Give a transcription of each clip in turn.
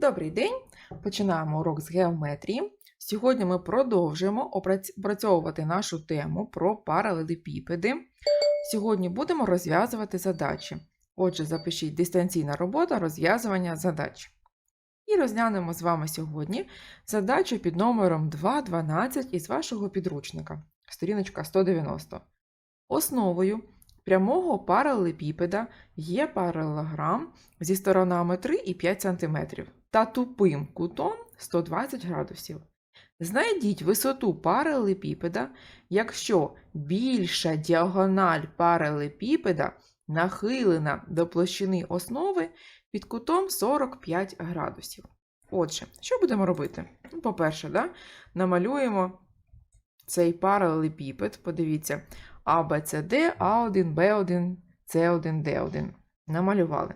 Добрий день! Починаємо урок з геометрії. Сьогодні ми продовжуємо опрацьовувати нашу тему про паралелепіпеди. Сьогодні будемо розв'язувати задачі. Отже, запишіть дистанційна робота розв'язування задач. І розглянемо з вами сьогодні задачу під номером 2.12 із вашого підручника, сторіночка 190. Основою прямого паралелепіпеда є паралелограм зі сторонами 3 і 5 см та тупим кутом 120 градусів. Знайдіть висоту паралелепіпеда, якщо більша діагональ паралелепіпеда нахилена до площини основи під кутом 45 градусів. Отже, що будемо робити? Ну, По-перше, да, намалюємо цей паралелепіпед. Подивіться, ABCD, A1, B1, C1, D1. Намалювали.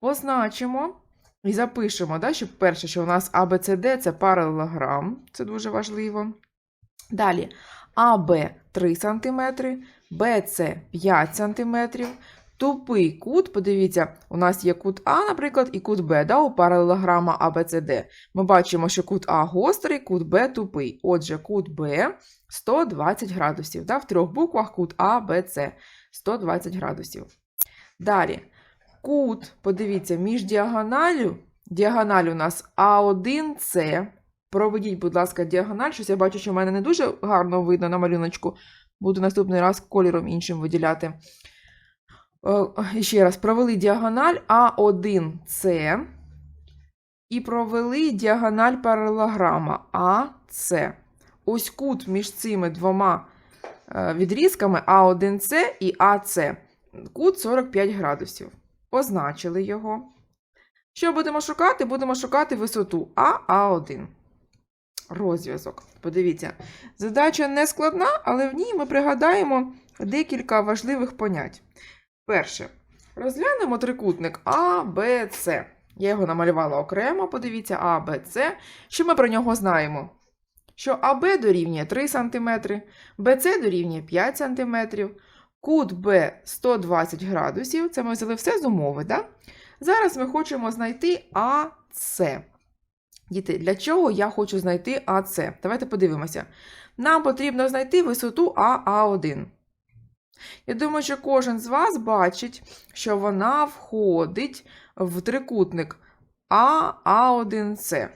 Позначимо і запишемо, да, що перше, що у нас ABCD це паралелограм, це дуже важливо. Далі AB 3 см, BC 5 см. Тупий кут, подивіться, у нас є кут А, наприклад, і кут Б, да, у паралелограма ABCD. Ми бачимо, що кут А гострий, кут Б тупий. Отже, кут Б 120 градусів. Да, в трьох буквах кут А, Б, С 120 градусів. Далі, кут, подивіться, між діагоналю, діагональ у нас А1С. Проведіть, будь ласка, діагональ. Щось я бачу, що в мене не дуже гарно видно на малюночку. Буду наступний раз кольором іншим виділяти. Е, ще раз, провели діагональ А1С і провели діагональ паралелограма АС. Ось кут між цими двома е, відрізками А1С і АС. Кут 45 градусів. Позначили його. Що будемо шукати? Будемо шукати висоту АА1. Розв'язок. Подивіться, задача не складна, але в ній ми пригадаємо декілька важливих понять. Перше. Розглянемо трикутник А, Б, С. Я його намалювала окремо, подивіться, А. Що ми про нього знаємо? Що АБ дорівнює 3 см, БЦ дорівнює 5 см, кут Б 120 градусів. Це ми взяли все з умови, да? Зараз ми хочемо знайти АС. Діти, для чого я хочу знайти АС? Давайте подивимося. Нам потрібно знайти висоту АА1. Я думаю, що кожен з вас бачить, що вона входить в трикутник АА1С.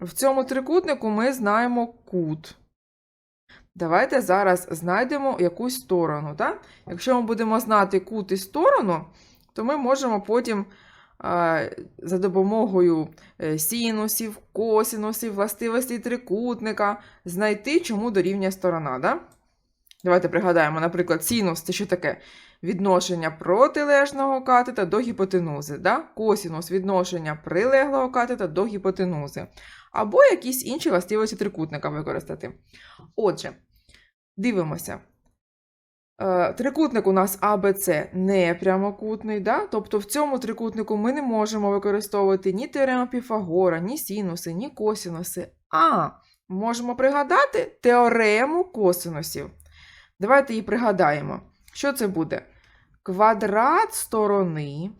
В цьому трикутнику ми знаємо кут. Давайте зараз знайдемо якусь сторону. Так? Якщо ми будемо знати кут і сторону, то ми можемо потім е, за допомогою е, синусів, косинусів, властивостей трикутника знайти, чому дорівнює сторона. Да? Давайте пригадаємо, наприклад, синус це що таке? Відношення протилежного катета до гіпотенузи. Да? Косінус відношення прилеглого катета до гіпотенузи. Або якісь інші властивості трикутника використати. Отже, дивимося. Е, Трикутник у нас АБЦ не прямокутний, да? тобто в цьому трикутнику ми не можемо використовувати ні теорему Піфагора, ні синуси, ні косинуси. А можемо пригадати теорему косинусів. Давайте її пригадаємо. Що це буде? Квадрат сторони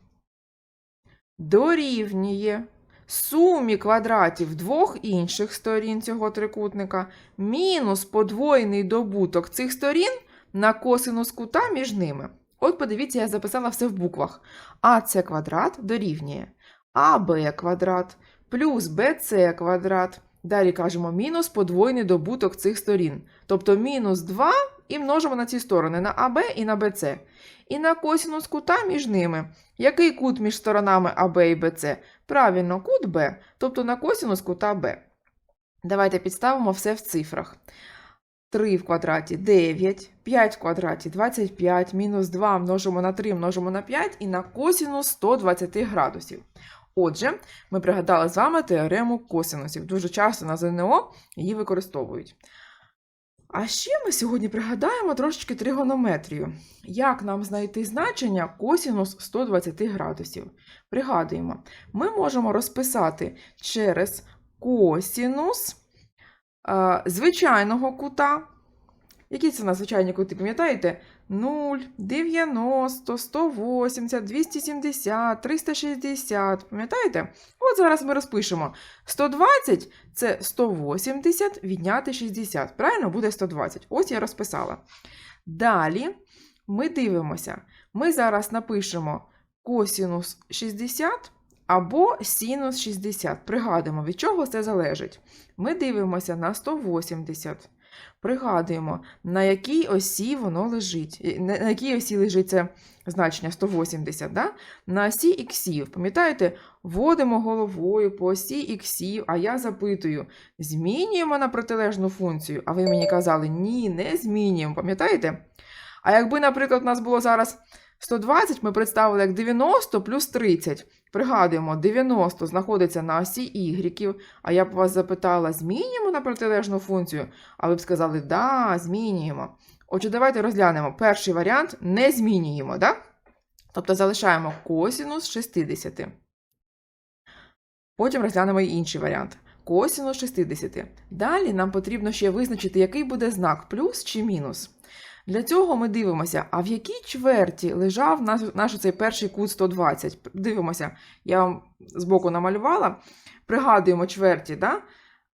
дорівнює сумі квадратів двох інших сторін цього трикутника мінус подвоєний добуток цих сторін на косинус кута між ними. От подивіться, я записала все в буквах. АС квадрат дорівнює АБ квадрат плюс БС квадрат. Далі кажемо мінус подвоєний добуток цих сторін. Тобто мінус 2 і множимо на ці сторони на АБ і на БЦ. І на косинус кута між ними. Який кут між сторонами АБ і БЦ? Правильно, кут Б, тобто на косинус кута Б. Давайте підставимо все в цифрах. 3 в квадраті 9, 5 в квадраті 25, мінус 2 множимо на 3, множимо на 5 і на косинус 120 градусів. Отже, ми пригадали з вами теорему косинусів. Дуже часто на ЗНО її використовують. А ще ми сьогодні пригадаємо трошечки тригонометрію. Як нам знайти значення косінус 120 градусів? Пригадуємо, ми можемо розписати через косінус е, звичайного кута. Які це у звичайні кути, пам'ятаєте? 0, 90, 180, 270, 360. Пам'ятаєте? От зараз ми розпишемо. 120 це 180 відняти 60. Правильно буде 120. Ось я розписала. Далі ми дивимося. Ми зараз напишемо косінус 60 або синус 60. Пригадуємо, від чого це залежить. Ми дивимося на 180. Пригадуємо, на якій осі воно лежить. На якій осі лежить це значення 180, да? на осі іксів. Пам'ятаєте, водимо головою по осі іксів, а я запитую, змінюємо на протилежну функцію? А ви мені казали, ні, не змінюємо. Пам'ятаєте? А якби, наприклад, у нас було зараз 120, ми представили як 90 плюс 30. Пригадуємо, 90 знаходиться на осі ігріків, а я б вас запитала, змінюємо на протилежну функцію? А ви б сказали, да, змінюємо. Отже, давайте розглянемо. Перший варіант не змінюємо, да? Тобто залишаємо косінус 60. Потім розглянемо і інший варіант. Косінус 60. Далі нам потрібно ще визначити, який буде знак плюс чи мінус. Для цього ми дивимося, а в якій чверті лежав наш, наш цей перший кут 120. Дивимося, я вам збоку намалювала. Пригадуємо чверті, да?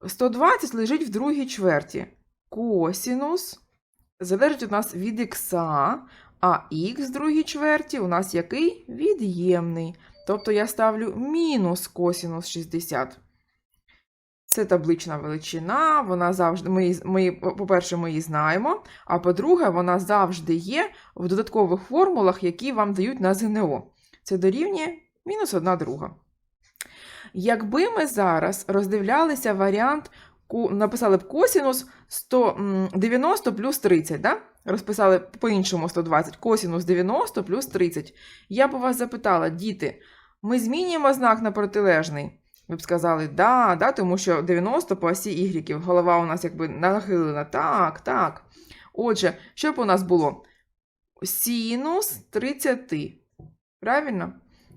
120 лежить в другій чверті. Косінус залежить у нас від ікса, а х в другій чверті у нас який? Від'ємний. Тобто я ставлю мінус косінус 60. Це таблична величина, вона завжди, ми, ми, по-перше, ми її знаємо, а по-друге, вона завжди є в додаткових формулах, які вам дають на ЗНО. Це дорівнює мінус 1 друга. Якби ми зараз роздивлялися варіант, написали б косінус 100, м, 90 плюс 30, да? розписали по-іншому 120, косінус 90 плюс 30. Я б у вас запитала, діти, ми змінюємо знак на протилежний? Ви б сказали, да, да, тому що 90 по осі ігріків, голова у нас якби нахилена. Так, так. Отже, що б у нас було? Синус 30. Правильно?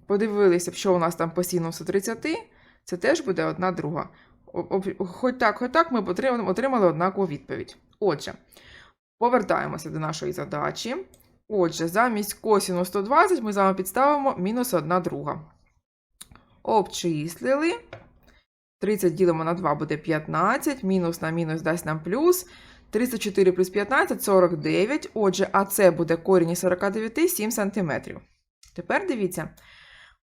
Подивилися що у нас там по синусу 30, це теж буде одна друга. Хоч так, хоч так ми отримали однакову відповідь. Отже, повертаємося до нашої задачі. Отже, замість косіну 120 ми з вами підставимо мінус 1 друга. Обчислили. 30 ділимо на 2 буде 15, мінус на мінус дасть нам плюс. 34 плюс 15 49. Отже, АЦ буде корінь із 49 7 см. Тепер дивіться.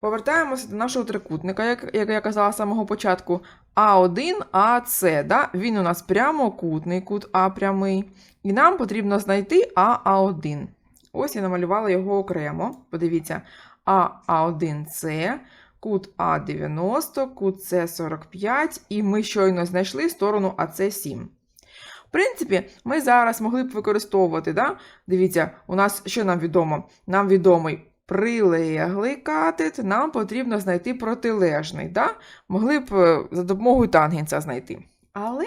Повертаємося до нашого трикутника, як, як я казала з самого початку. А1, АЦ. Да? Він у нас прямокутний кут А прямий. І нам потрібно знайти АА1. Ось я намалювала його окремо. Подивіться, АА1С, кут А90, кут С45, і ми щойно знайшли сторону АС7. В принципі, ми зараз могли б використовувати, да? дивіться, у нас що нам відомо? Нам відомий прилеглий катет, нам потрібно знайти протилежний. Да? Могли б е, за допомогою тангенса знайти. Але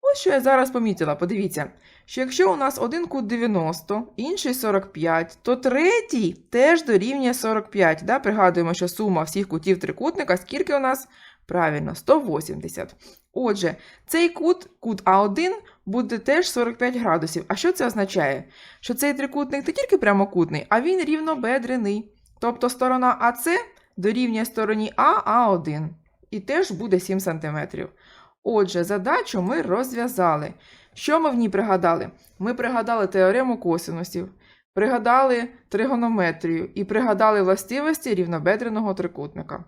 ось що я зараз помітила, подивіться, що якщо у нас один кут 90, інший 45, то третій теж дорівнює 45. Да? Пригадуємо, що сума всіх кутів трикутника, скільки у нас? Правильно, 180. Отже, цей кут, кут А1, буде теж 45 градусів. А що це означає? Що цей трикутник не тільки прямокутний, а він рівнобедрений. Тобто сторона АС дорівнює стороні А А1. І теж буде 7 см. Отже, задачу ми розв'язали. Що ми в ній пригадали? Ми пригадали теорему косинусів, пригадали тригонометрію і пригадали властивості рівнобедреного трикутника.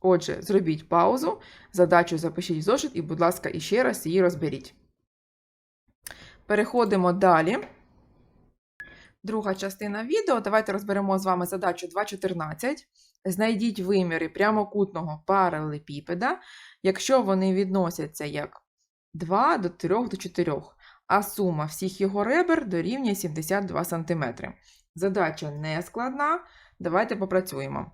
Отже, зробіть паузу, задачу запишіть в зошит і, будь ласка, іще раз її розберіть. Переходимо далі. Друга частина відео. Давайте розберемо з вами задачу 2.14. Знайдіть виміри прямокутного паралелепіпеда, якщо вони відносяться як 2 до 3 до 4, а сума всіх його ребер дорівнює 72 см. Задача не складна. Давайте попрацюємо.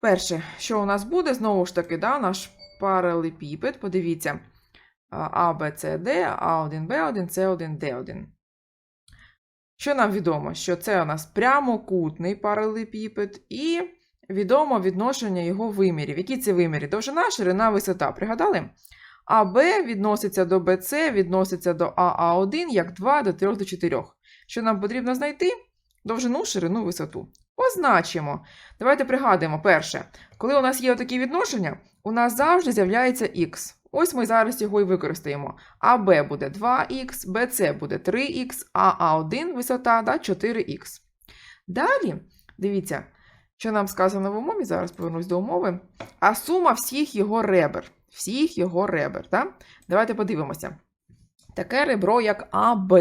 Перше, що у нас буде, знову ж таки, да, наш паралелепіпед. Подивіться, А, Б, С, Д, А1, Б1, С1, Д1. Що нам відомо? Що це у нас прямокутний паралелепіпед, і відомо відношення його вимірів. Які це виміри? Довжина, ширина, висота. Пригадали? АБ відноситься до БЦ, відноситься до АА1 як 2 до 3 до 4. Що нам потрібно знайти? Довжину, ширину, висоту. Позначимо. Давайте пригадуємо перше. Коли у нас є такі відношення, у нас завжди з'являється х. Ось ми зараз його і використаємо. АБ буде 2х, БЦ буде 3х, а А1 висота да, 4х. Далі, дивіться, що нам сказано в умові, зараз повернусь до умови. А сума всіх його ребер. Всіх його ребер. Да? Давайте подивимося. Таке ребро, як АБ.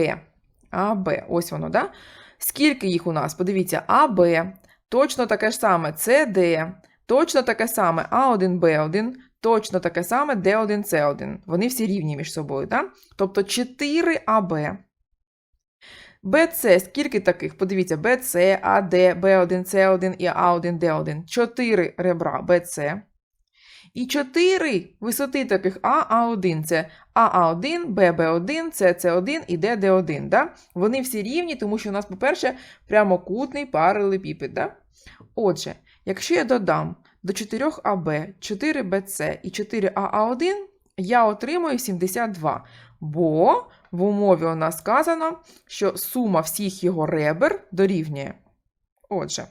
АБ, ось воно, да? Скільки їх у нас? Подивіться, АБ, точно таке ж саме СД, точно таке саме А1Б1, точно таке саме Д1С1. Вони всі рівні між собою, да? Тобто 4 АБ. БЦ, скільки таких? Подивіться, БЦ, АД, Б1С1 і А1Д1. 4 ребра БЦ. І 4 висоти таких А, А1. Це АА1, ББ1, СС1 і ДД1. Да? Вони всі рівні, тому що у нас, по-перше, прямокутний паралелепіпед. Да? Отже, якщо я додам до 4 АБ, 4 БЦ і 4 АА1, я отримую 72. Бо в умові у нас сказано, що сума всіх його ребер дорівнює. Отже,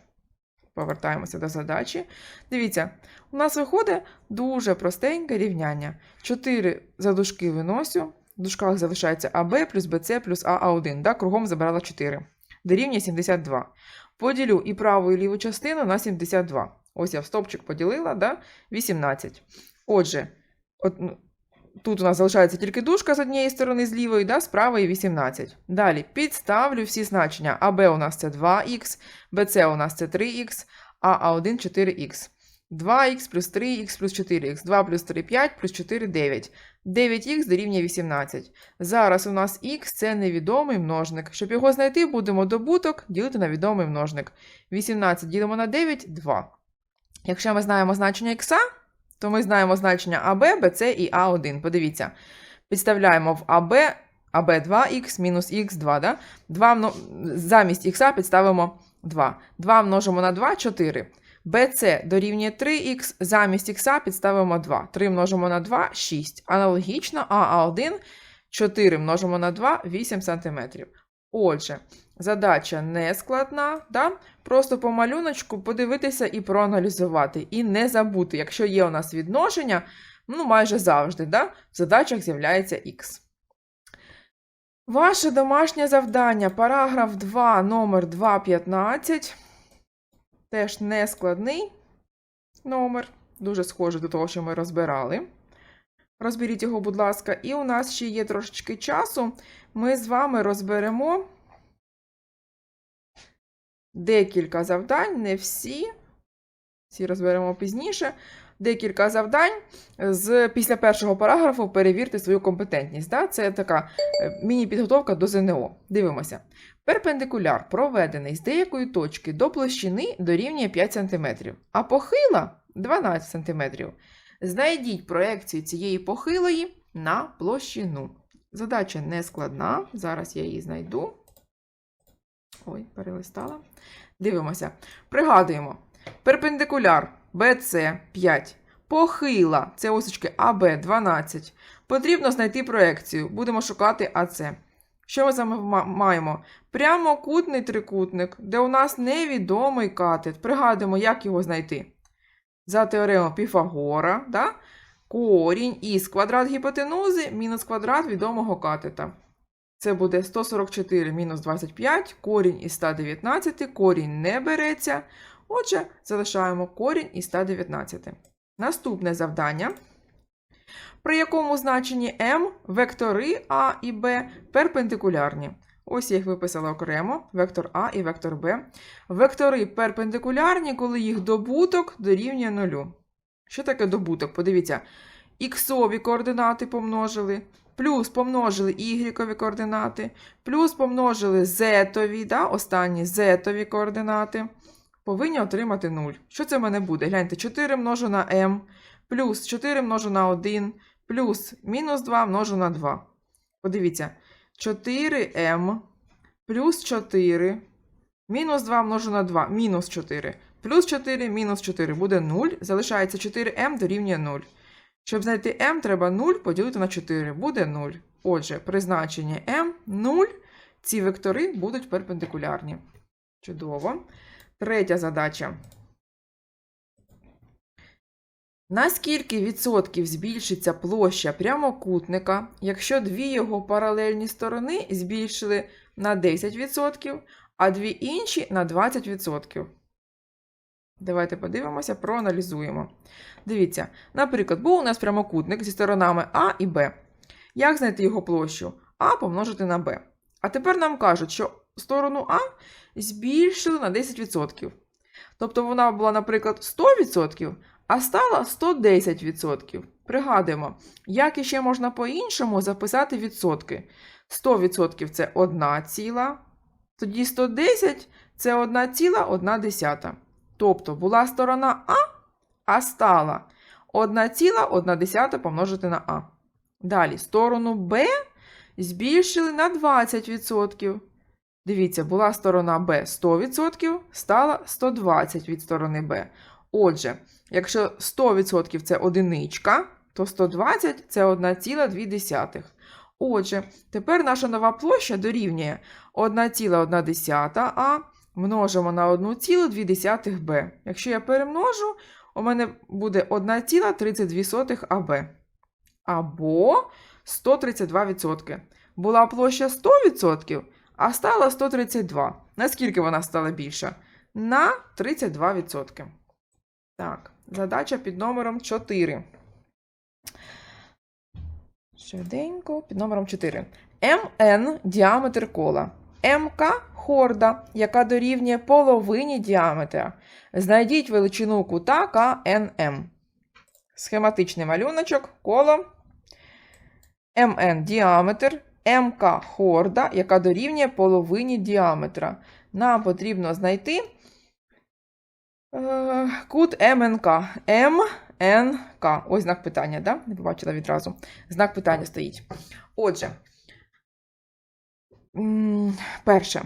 повертаємося до задачі. Дивіться, у нас виходить дуже простеньке рівняння. 4 за дужки виносю, в дужках залишається АБ плюс БЦ плюс АА1. Да? Кругом забрала 4. Дорівнює 72. Поділю і праву, і ліву частину на 72. Ось я в стопчик поділила, да? 18. Отже, от, ну, тут у нас залишається тільки дужка з однієї сторони з лівої, да? з правої 18. Далі підставлю всі значення. АБ у нас це 2х, БЦ у нас це 3х, а А1 4х. 2х плюс 3х плюс 4х. 2 плюс 3 5 плюс 4 9. 9х дорівнює 18. Зараз у нас х це невідомий множник. Щоб його знайти, будемо добуток ділити на відомий множник. 18 ділимо на 9 2. Якщо ми знаємо значення х, то ми знаємо значення АБ, БЦ і А1. Подивіться. Підставляємо в АБ АБ 2х мінус х2. Да? 2 мно... Замість х підставимо 2. 2 множимо на 2 4. BC дорівнює 3х, замість х підставимо 2. 3 множимо на 2 6. Аналогічно АА1 4 множимо на 2 8 см. Отже, задача не складна, да? просто по малюночку подивитися і проаналізувати. І не забути, якщо є у нас відношення, ну майже завжди, да? в задачах з'являється х. Ваше домашнє завдання, параграф 2, номер 2.15. Теж не складний номер, дуже схожий до того, що ми розбирали. Розберіть його, будь ласка, і у нас ще є трошечки часу. Ми з вами розберемо декілька завдань, не всі. Всі розберемо пізніше. Декілька завдань з після першого параграфу перевірте свою компетентність. Да? Це така е, міні-підготовка до ЗНО. Дивимося. Перпендикуляр проведений з деякої точки до площини дорівнює 5 см, а похила 12 см. Знайдіть проекцію цієї похилої на площину. Задача не складна. Зараз я її знайду. Ой, перелистала. Дивимося. Пригадуємо. Перпендикуляр BC 5. Похила це осочки АБ 12. Потрібно знайти проекцію. Будемо шукати АЦ. Що ми з маємо? Прямокутний трикутник, де у нас невідомий катет. Пригадуємо, як його знайти. За теоремою Піфагора, да? корінь із квадрат гіпотенузи мінус квадрат відомого катета. Це буде 144 мінус 25, корінь із 119, корінь не береться. Отже, залишаємо корінь із 119. Наступне завдання, при якому значенні m вектори А і Б перпендикулярні. Ось я їх виписала окремо: вектор А і вектор Б. Вектори перпендикулярні, коли їх добуток дорівнює нулю. Що таке добуток? Подивіться, іксові координати помножили, плюс помножили ігрікові координати, плюс помножили зетові, да, останні зетові координати. Повинні отримати 0. Що це в мене буде? Гляньте, 4 множу на m, плюс 4 множу на 1, плюс мінус 2 множу на 2. Подивіться, 4m плюс 4, мінус 2 множу на 2, мінус 4, плюс 4, мінус 4 буде 0. Залишається 4m дорівнює 0. Щоб знайти m, треба 0 поділити на 4, буде 0. Отже, призначення m 0 ці вектори будуть перпендикулярні. Чудово. Третя задача. На скільки відсотків збільшиться площа прямокутника, якщо дві його паралельні сторони збільшили на 10%, а дві інші на 20%? Давайте подивимося, проаналізуємо. Дивіться, наприклад, був у нас прямокутник зі сторонами А і Б. Як знайти його площу? А помножити на Б. А тепер нам кажуть, що сторону А збільшили на 10%. Тобто вона була, наприклад, 100%, а стала 110%. Пригадуємо, як іще можна по-іншому записати відсотки. 100% це 1 ціла, тоді 110 це 1,1. Тобто була сторона А, а стала 1,1 помножити на А. Далі сторону Б збільшили на 20%. Дивіться, була сторона Б 100%, стала 120 від сторони Б. Отже, якщо 100% це одиничка, то 120 це 1,2. Отже, тепер наша нова площа дорівнює 1,1 А множимо на 1,2 Б. Якщо я перемножу, у мене буде 1,32 АБ. Або 132%. Була площа 100%, а стала 132. Наскільки вона стала більша? На 32%. Так, задача під номером 4. Швиденько, під номером 4. МН діаметр кола. МК хорда, яка дорівнює половині діаметра. Знайдіть величину кута КНМ. Схематичний малюночок, коло. МН діаметр, МК хорда, яка дорівнює половині діаметра. Нам потрібно знайти е, кут МНК. МНК. Ось знак питання, да? Не побачила відразу. Знак питання стоїть. Отже, перше.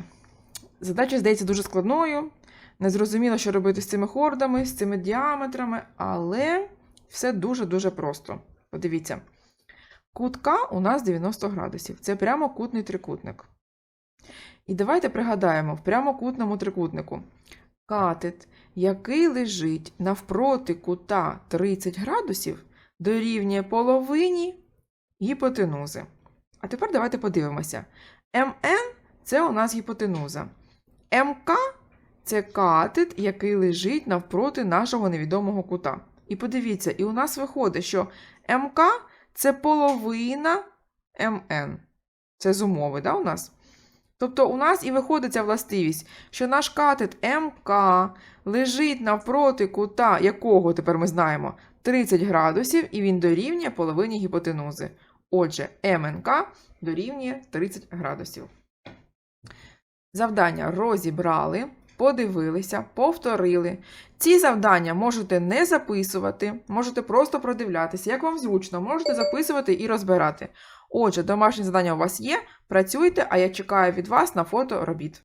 Задача здається дуже складною. Незрозуміло, що робити з цими хордами, з цими діаметрами, але все дуже-дуже просто. Подивіться. Кут К у нас 90 градусів. Це прямокутний трикутник. І давайте пригадаємо, в прямокутному трикутнику катет, який лежить навпроти кута 30 градусів, дорівнює половині гіпотенузи. А тепер давайте подивимося. МН це у нас гіпотенуза. МК це катет, який лежить навпроти нашого невідомого кута. І подивіться, і у нас виходить, що МК це половина МН. Це з умови, да, у нас? Тобто у нас і виходить ця властивість, що наш катет МК лежить навпроти кута, якого тепер ми знаємо 30 градусів, і він дорівнює половині гіпотенузи. Отже, МНК дорівнює 30 градусів. Завдання розібрали, подивилися, повторили. Ці завдання можете не записувати, можете просто продивлятися. Як вам зручно, можете записувати і розбирати. Отже, домашні завдання у вас є. Працюйте, а я чекаю від вас на фото робіт.